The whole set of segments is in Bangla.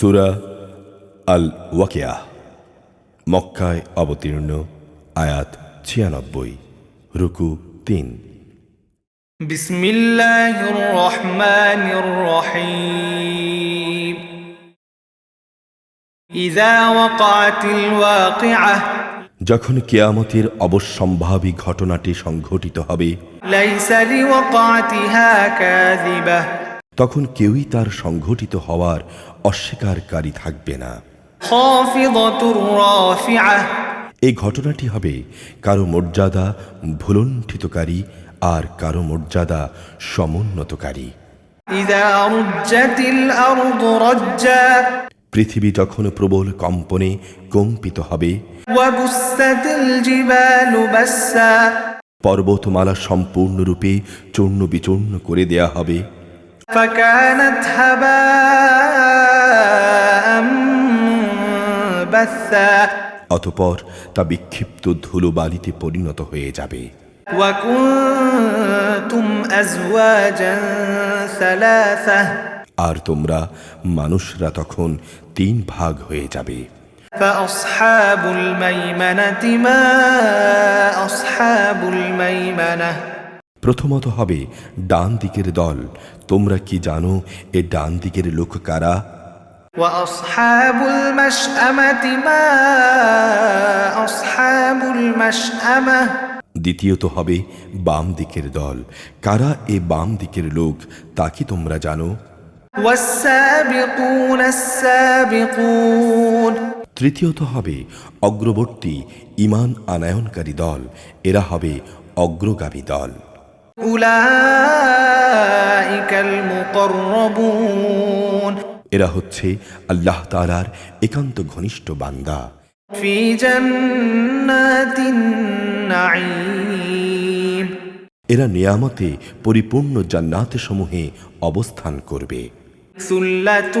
সুরা আল ওয়াকিয়া মক্কায় অবতীর্ণ আয়াত ছিয়ানব্বই রুকু তিন। যখন কেয়ামতের অবশ্যম্ভাবী ঘটনাটি সংঘটিত হবে তখন কেউই তার সংঘটিত হওয়ার অস্বীকারী থাকবে না। এই ঘটনাটি হবে কারও মর্যাদা ভুলণ্ঠিতকারী আর কারও মর্যাদা সমুন্নতকারী। পৃথিবী যখন প্রবল কম্পনে কম্পিত হবে। পর্বতমালা সম্পূর্ণরূপে চূর্ণ বিচূর্ণ করে দেয়া হবে। অতপর তা বিক্ষিপ্ত ধুলো বালিতে পরিণত হয়ে যাবে। আর তোমরা মানুষরা তখন তিন ভাগ হয়ে যাবে। প্রথমত হবে ডান দিকের দল। তোমরা কি জানো এ ডান দিকের লোক কারা? وأصحاب المشأمة ما أصحاب المشأمة দ্বিতীয়ত হবে বাম দিকের দল কারা এ বাম দিকের লোক তা কি তোমরা জানো والسابقون السابقون তৃতীয়ত হবে অগ্রবর্তী ইমান আনায়নকারী দল এরা হবে অগ্রগামী দল أولئك المقربون এরা হচ্ছে আল্লাহ তালার একান্ত ঘনিষ্ঠ বান্দা في جنات النعيم এরা নিয়ামতে পরিপূর্ণ জান্নাত সমূহে অবস্থান করবে ثلة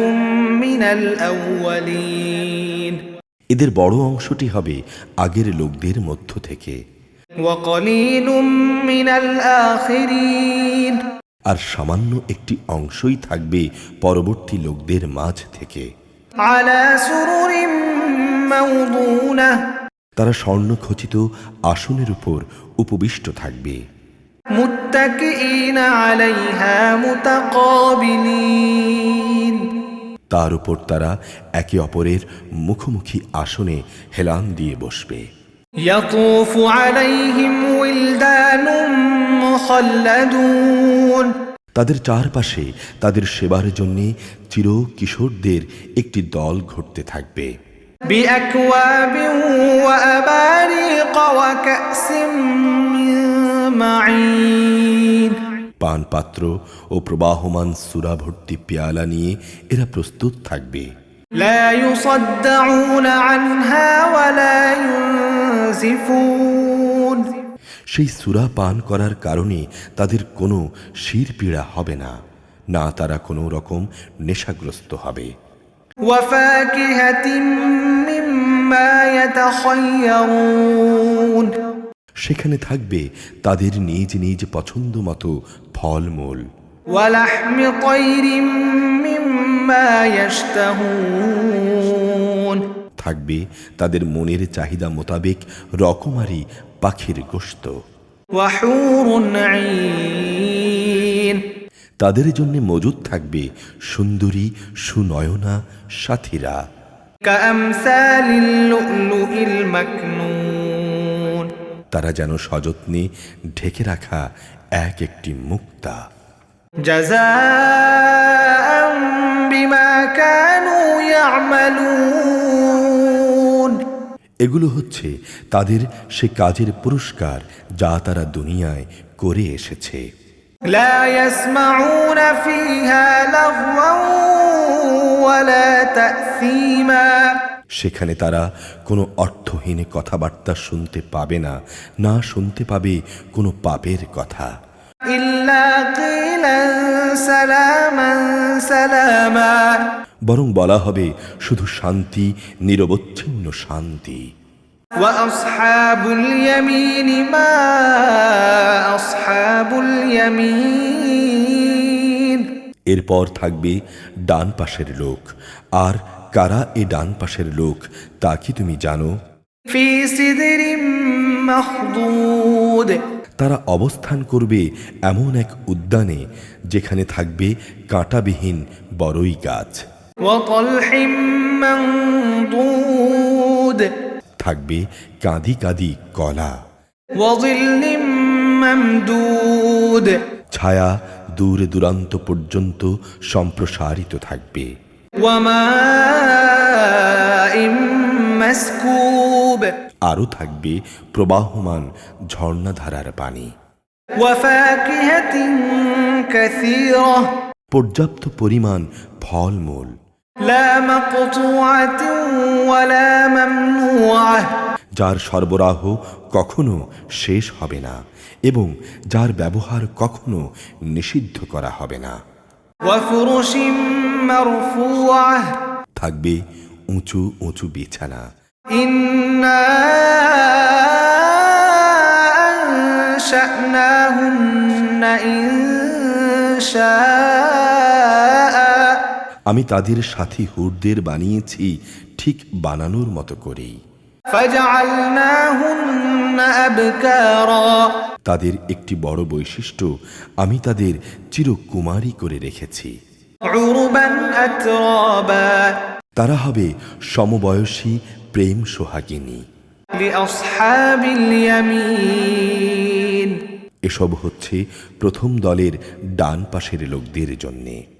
من الأولين এদের বড় অংশটি হবে আগের লোকদের মধ্য থেকে وقليل من الآخرين আর সামান্য একটি অংশই থাকবে পরবর্তী লোকদের মাঝ থেকে। তারা স্বর্ণখচিত আসনের উপর উপবিষ্ট থাকবে। তার উপর তারা একে অপরের মুখোমুখি আসনে হেলান দিয়ে বসবে। ইয়াকুফু আলাইহিম তাদের চারপাশে তাদের সেবার জন্যে চির কিশোরদের একটি দল ঘটতে থাকবে بأكواب وأباريق وكأس من معين পানপাত্র ও প্রবাহমান সুরাভর্তি পেয়ালা নিয়ে এরা প্রস্তুত থাকবে لا يصدعون عنها ولا ينزفون সেই সুরা পান করার কারণে তাদের কোনো শিরপীড়া হবে না না তারা কোনো রকম নেশাগ্রস্ত হবে। সেখানে থাকবে তাদের নিজ নিজ পছন্দ মতো ফলমূল থাকবে তাদের মনের চাহিদা মোতাবেক রকমারি পাখির গোস্ত তাদের জন্য মজুদ থাকবে সুন্দরী সুনয়না সাথীরা। তারা যেন সযত্নে ঢেকে রাখা এক একটি মুক্তা। যা বিমা কানু ইয়ামালুন। এগুলো হচ্ছে তাদের সে কাজের পুরস্কার যা তারা দুনিয়ায় করে এসেছে لا يسمعون فيها لغوا ولا تأثيما সেখানে তারা কোনো অর্থহীন কথাবার্তা শুনতে পাবে না না শুনতে পাবে কোনো পাপের কথা إلا قيلا سلاما سلاما বরং বলা হবে শুধু শান্তি নিরবচ্ছিন্ন শান্তি وأصحاب اليمين ما أصحاب اليمين এরপর থাকবে ডান পাশের লোক আর কারা এ ডান পাশের লোক তা কি তুমি জানো في سدر مخضود তারা অবস্থান করবে এমন এক উদ্যানে যেখানে থাকবে কাঁটাবিহীন বড়ই গাছ وطلح منضود থাকবে কাঁদি কাঁদি কলা। ছায়া দূরে দূরান্ত পর্যন্ত সম্প্রসারিত থাকবে। আরও থাকবে প্রবাহমান ঝর্ণাধারার পানি। পর্যাপ্ত পরিমাণ ফলমূল। যার সরবরাহ কখনো শেষ হবে না এবং যার ব্যবহার কখনো নিষিদ্ধ করা হবে না। থাকবে উঁচু উঁচু বিছানা। ইন্না আমি তাদের সাথী হুরদের বানিয়েছি ঠিক বানানোর মতো করেই। তাদের একটি বড় বৈশিষ্ট্য আমি তাদের চিরকুমারী করে রেখেছি। তারা হবে সমবয়সী প্রেম সোহাগিনী। এসব হচ্ছে প্রথম দলের ডান পাশের লোকদের জন্যে।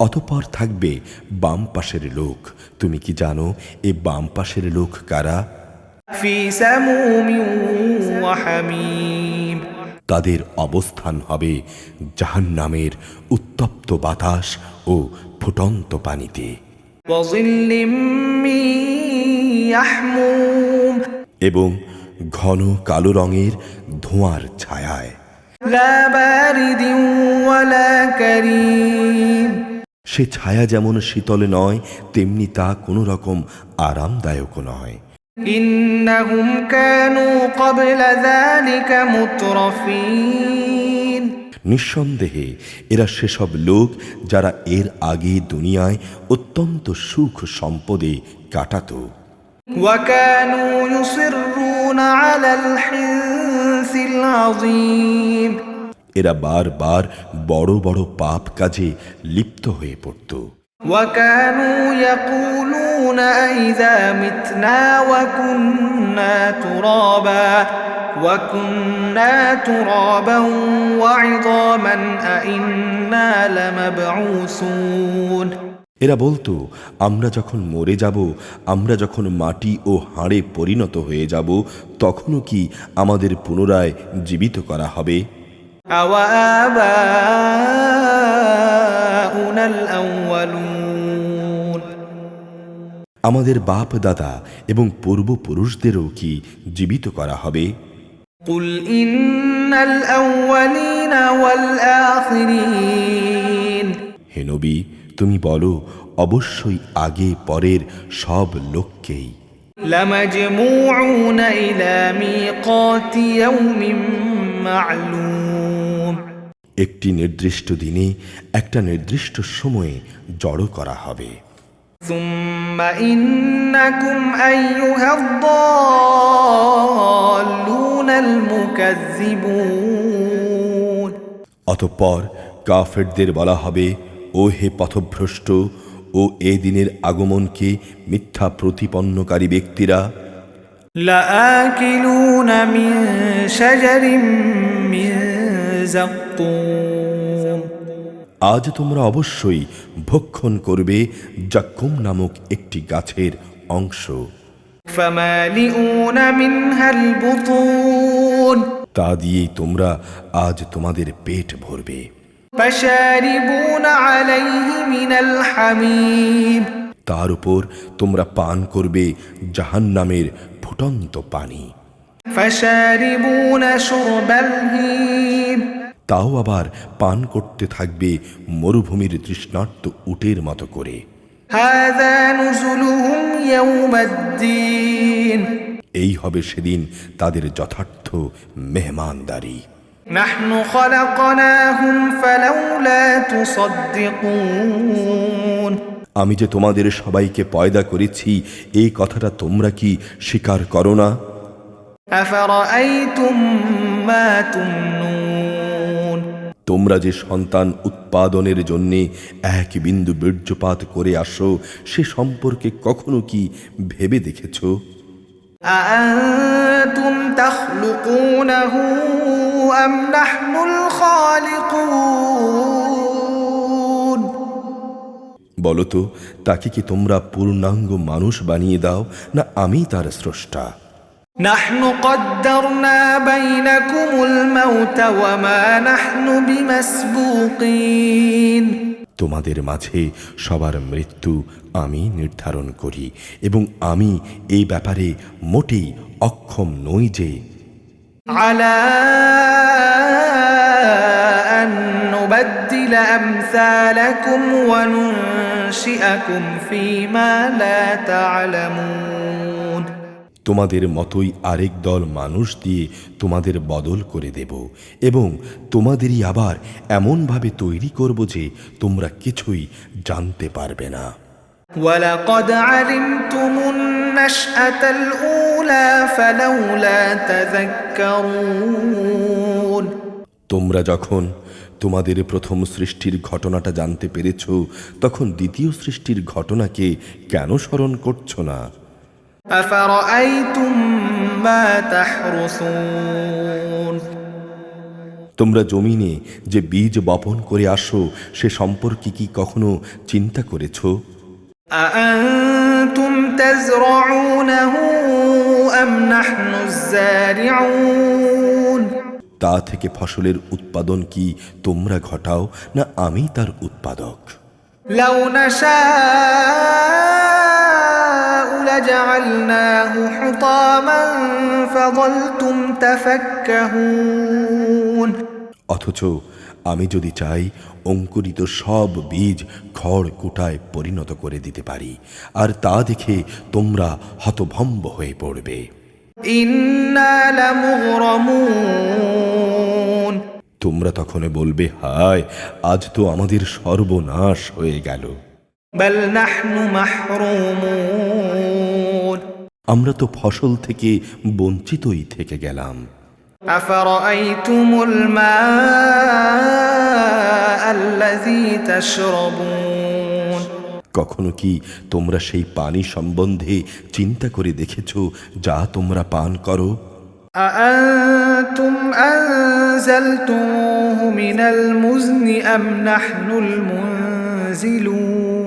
অতপর থাকবে বাম পাশের লোক। তুমি কি জানো এ বাম পাশের লোক কারা? তাদের অবস্থান হবে জাহান নামের উত্তপ্ত বাতাস ও ফুটন্ত পানিতে। এবং ঘন কালো রঙের ধোঁয়ার ছায়ায়। সে ছায়া যেমন শীতল নয় তেমনি তা কোনো রকম আরামদায়ক নয় إنهم كانوا قبل ذلك مترفين নিঃসন্দেহে এরা সেসব লোক যারা এর আগে দুনিয়ায় অত্যন্ত সুখ সম্পদে কাটাত وكانوا يصرون على الحنث العظيم এরা বারবার বড় বড় পাপ কাজে লিপ্ত হয়ে পড়ত وكانوا يقولون أئذا متنا وكنا ترابا وكنا ترابا وعظاما أئنا لمبعوثون এরা বলতো আমরা যখন মরে যাব আমরা যখন মাটি ও হাড়ে পরিণত হয়ে যাব তখনও কি আমাদের পুনরায় জীবিত করা হবে أوآباؤنا الأولون আমাদের বাপ দাদা এবং পূর্বপুরুষদেরও কি জীবিত করা হবে قل إن الأولين والآخرين হে নবী তুমি বলো অবশ্যই আগে পরের সব লোককেই لمجموعون إلى ميقات يوم معلوم একটি নির্দিষ্ট দিনে একটা নির্দিষ্ট সময়ে জড়ো করা হবে ثم إنكم أيها الضالون المكذبون অতঃপর কাফেরদের বলা হবে ও হে পথভ্রষ্ট ও এ দিনের আগমনকে মিথ্যা প্রতিপন্নকারী ব্যক্তিরা لآكلون من شجر من زقوم আজ তোমরা অবশ্যই ভক্ষণ করবে জাক্কুম নামক একটি গাছের অংশ فمالئون منها البطون তা দিয়েই তোমরা আজ তোমাদের পেট ভরবে فشاربون عليه من الحميم তার উপর তোমরা পান করবে জাহান্নামের ফুটন্ত পানি فشاربون شرب الهيم তাও আবার পান করতে থাকবে মরুভূমির তৃষ্ণার্ত উটের মতো করে هذا نزلهم يوم الدين এই হবে সেদিন তাদের যথার্থ মেহমানদারি نحن خلقناهم فلولا تصدقون আমি যে তোমাদের সবাইকে পয়দা করেছি এই কথাটা তোমরা কি স্বীকার করো না أفرأيتم ما تمنون তোমরা যে সন্তান উৎপাদনের জন্যে এক বিন্দু বীর্যপাত করে আসো সে সম্পর্কে কখনো কি ভেবে দেখেছ أأنتم تخلقونه أم نحن الخالقون বলতো তাকে কি তোমরা পূর্ণাঙ্গ মানুষ বানিয়ে দাও না আমি তার স্রষ্টা نحن قدرنا بينكم الموت وما نحن بمسبوقين তোমাদের মাঝে সবার মৃত্যু আমি নির্ধারণ করি এবং আমি এই ব্যাপারে মোটেই অক্ষম নই যে على أن نبدل أمثالكم وننشئكم فيما لا تعلمون তোমাদের মতোই আরেক দল মানুষ দিয়ে তোমাদের বদল করে দেব এবং তোমাদেরই আবার এমনভাবে তৈরি করব যে তোমরা কিছুই জানতে পারবে না ولقد علمتم النشأة الأولى فلولا تذكرون তোমরা যখন তোমাদের প্রথম সৃষ্টির ঘটনাটা জানতে পেরেছ তখন দ্বিতীয় সৃষ্টির ঘটনাকে কেন স্মরণ করছো না أفرأيتم ما تحرثون তোমরা জমিনে যে বীজ বপন করে আসো সে সম্পর্কে কি কখনো চিন্তা করেছো أأنتم تزرعونه أم نحن الزارعون তা থেকে ফসলের উৎপাদন কি তোমরা ঘটাও না আমি তার উৎপাদক لو نشاء لجعلناه حطاما فظلتم تفكهون অথচ আমি যদি চাই অঙ্কুরিত সব বীজ খড় কুটায় পরিণত করে দিতে পারি আর তা দেখে তোমরা হতভম্ব হয়ে পড়বে إنا لمغرمون তোমরা তখন বলবে হায় আজ তো আমাদের সর্বনাশ হয়ে গেল بل نحن محرومون আমরা তো ফসল থেকে বঞ্চিতই থেকে গেলাম أفرأيتم الماء الذي تشربون কখনো কি তোমরা সেই পানি সম্বন্ধে চিন্তা করে দেখেছ যা তোমরা পান করো أأنتم أنزلتموه من المزن أم نحن المنزلون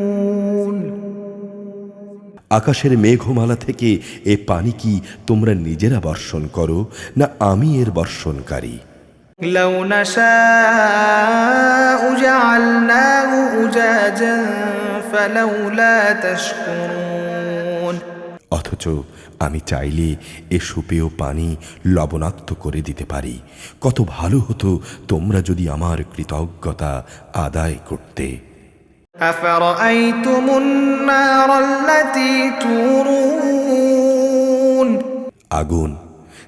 আকাশের মেঘমালা থেকে এ পানি কি তোমরা নিজেরা বর্ষণ করো না আমি এর বর্ষণকারী لو نشاء جعلناه أجاجا فلولا تشكرون অথচ আমি চাইলে এ সুপেয় পানি লবণাক্ত করে দিতে পারি কত ভালো হতো তোমরা যদি আমার কৃতজ্ঞতা আদায় করতে আগুন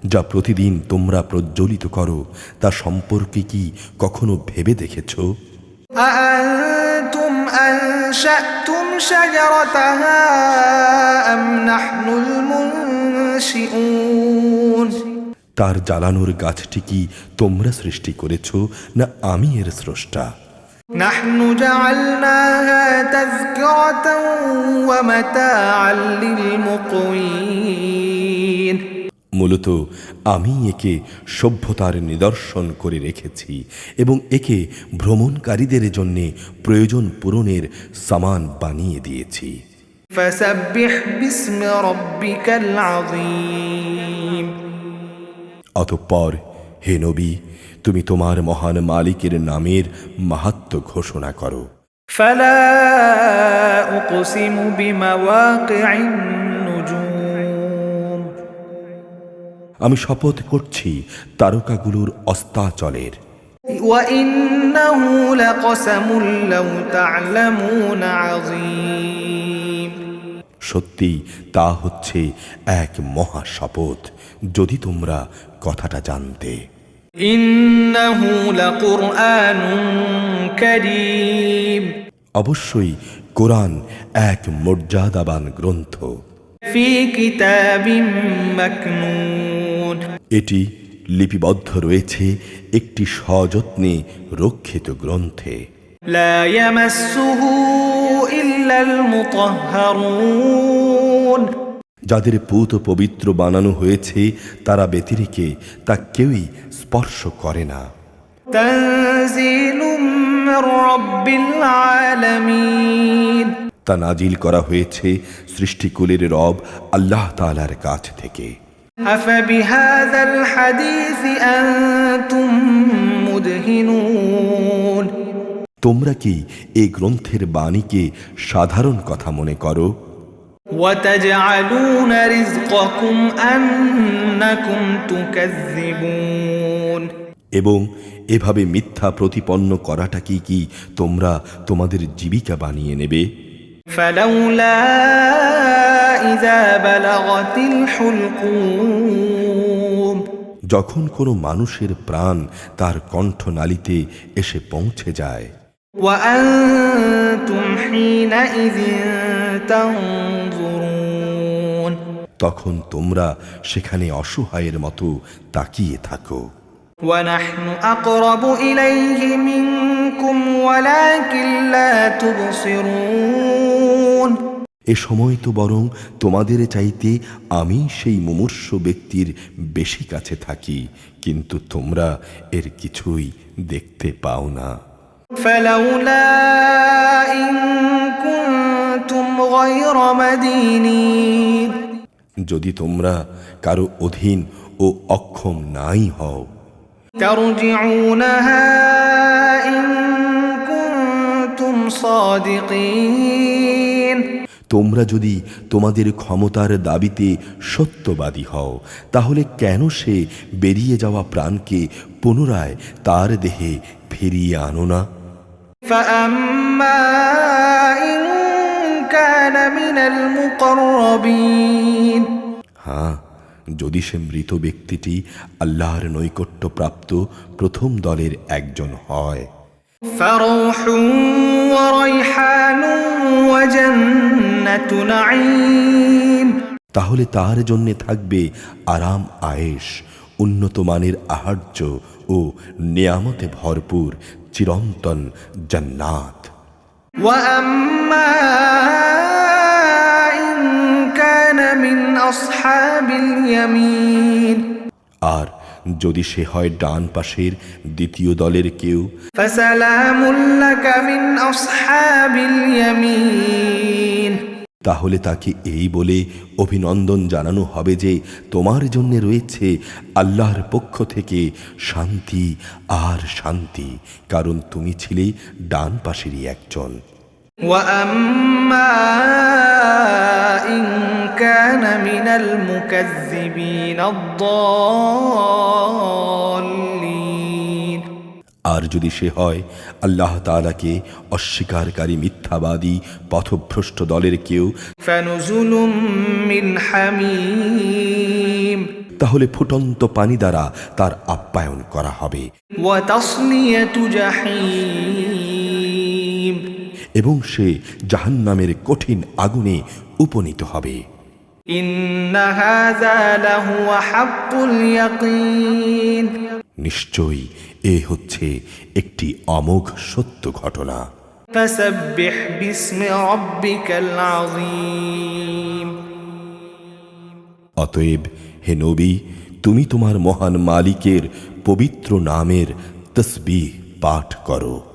যা প্রতিদিন তোমরা প্রজ্বলিত করো তা সম্পর্কে কি কখনো ভেবে দেখেছ? তার জ্বালানোর গাছটি কি তোমরা সৃষ্টি করেছ না আমি এর স্রষ্টা? نحن جعلناها تذكرة ومتاعا للمقوين মূলত আমি একে সভ্যতার নিদর্শন করে রেখেছি এবং একে ভ্রমণকারীদের জন্যে প্রয়োজন পূরণের সামান বানিয়ে দিয়েছি فسبح باسم ربك العظيم অতঃপর হে নবী তুমি তোমার মহান মালিকের নামের মাহাত্ম ঘোষণা করো فلا أقسم بمواقع النجوم আমি শপথ করছি তারকাগুলোর অস্তাচলের وإنه لقسم لو تعلمون عظيم সত্যি তা হচ্ছে এক মহা শপথ যদি তোমরা কথাটা জানতে إنه لقرآن كريم অবশ্যই কোরআন এক মর্যাদাবান গ্রন্থ في كتاب مكنون এটি লিপিবদ্ধ রয়েছে একটি সযত্নে রক্ষিত গ্রন্থে لا يمسه إلا المطهرون যাদের পুত পবিত্র বানানো হয়েছে তারা ব্যতিরেকে তা কেউই স্পর্শ করে না। তা নাজিল করা হয়েছে সৃষ্টিকুলের রব আল্লাহ তালার কাছ থেকে। তোমরা কি এই গ্রন্থের বাণীকে সাধারণ কথা মনে করো? وتجعلون رزقكم أنكم تكذبون এবং এভাবে মিথ্যা প্রতিপন্ন করাটা কি কি তোমরা তোমাদের জীবিকা বানিয়ে নেবে فلولا إذا بلغت الحلقوم যখন কোনো মানুষের প্রাণ তার কণ্ঠনালীতে এসে পৌঁছে যায় وأنتم حينئذ تنظرون তখন তোমরা সেখানে অসহায়ের মতো তাকিয়ে থাকো ونحن أقرب إليه منكم ولكن لا تبصرون এ সময় তো বরং তোমাদের চাইতে আমি সেই মুমূর্ষ ব্যক্তির বেশি কাছে থাকি কিন্তু তোমরা এর কিছুই দেখতে পাও না فلولا إن كنتم غير مدينين যদি তোমরা কারও অধীন ও অক্ষম নাই হও। তোমরা যদি তোমাদের ক্ষমতার দাবিতে সত্যবাদী হও তাহলে কেন সে বেরিয়ে যাওয়া প্রাণকে পুনরায় তার দেহে ফিরিয়ে আনো না? كان من المقربين হ্যাঁ যদি সে মৃত ব্যক্তিটি আল্লাহর নৈকট্যপ্রাপ্ত প্রথম দলের একজন হয় فروح وريحان وجنة نعيم তাহলে তার জন্যে থাকবে আরাম আয়েশ উন্নত মানের আহার্য ও নিয়ামতে ভরপুর চিরন্তন জান্নাত وأما إن আর যদি সে হয় ডান পাশের দ্বিতীয় দলের কেউ فسلام لك من أصحاب اليمين তাহলে তাকে এই বলে অভিনন্দন জানানো হবে যে তোমার জন্য রয়েছে আল্লাহর পক্ষ থেকে শান্তি আর শান্তি কারণ তুমি ছিলে ডান পাশেরই একজন وأما إن كان من المكذبين الضالين আর যদি সে হয় আল্লাহ তাআলাকে অস্বীকারী মিথ্যাবাদী পথভ্রষ্ট দলের কেউ فنزل من حميم তাহলে ফুটন্ত পানি দ্বারা তার আপ্যায়ন করা হবে وتصلية جحيم এবং সে জাহান্নামের কঠিন আগুনে উপনীত হবে নিশ্চয় এ হচ্ছে একটি অমোঘ সত্য ঘটনা। অতএব হে নবী তুমি তোমার মহান মালিকের পবিত্র নামের তসবিহ পাঠ করো।